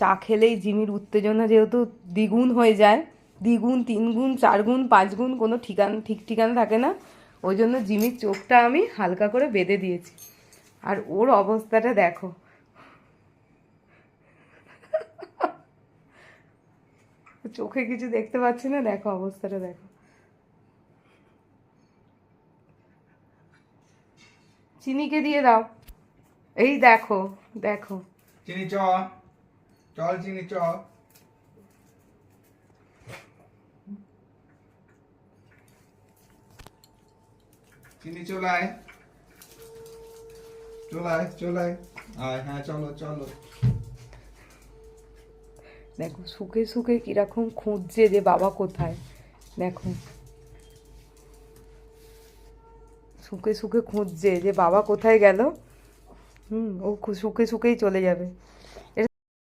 চা খেলেই জিমির উত্তেজনা যেহেতু দ্বিগুণ হয়ে যায়, দ্বিগুণ, তিনগুণ, চারগুণ, পাঁচগুণ কোনো ঠিকান, ঠিক ঠিকানা থাকে না, ওই জন্য জিমির চোখটা আমি হালকা করে বেঁধে দিয়েছি। আর ওর অবস্থাটা দেখো। চোখে কিছু দেখতে পাচ্ছি না, দেখো অবস্থাটা দেখো। চিনিকে দিয়ে দাও। এই দেখো দেখো। চিনি চ। চল চিনি চ চিনি চলায় চলায় চলায় আয় হ্যাঁ চলো চলো। দেখো শুকে শুকে কীরকম খুঁজছে যে বাবা কোথায়। দেখো। শুকে শুকে খুঁজছে যে বাবা কোথায় গেল। হুম, ও খু- শুকে শুকেই চলে যাবে।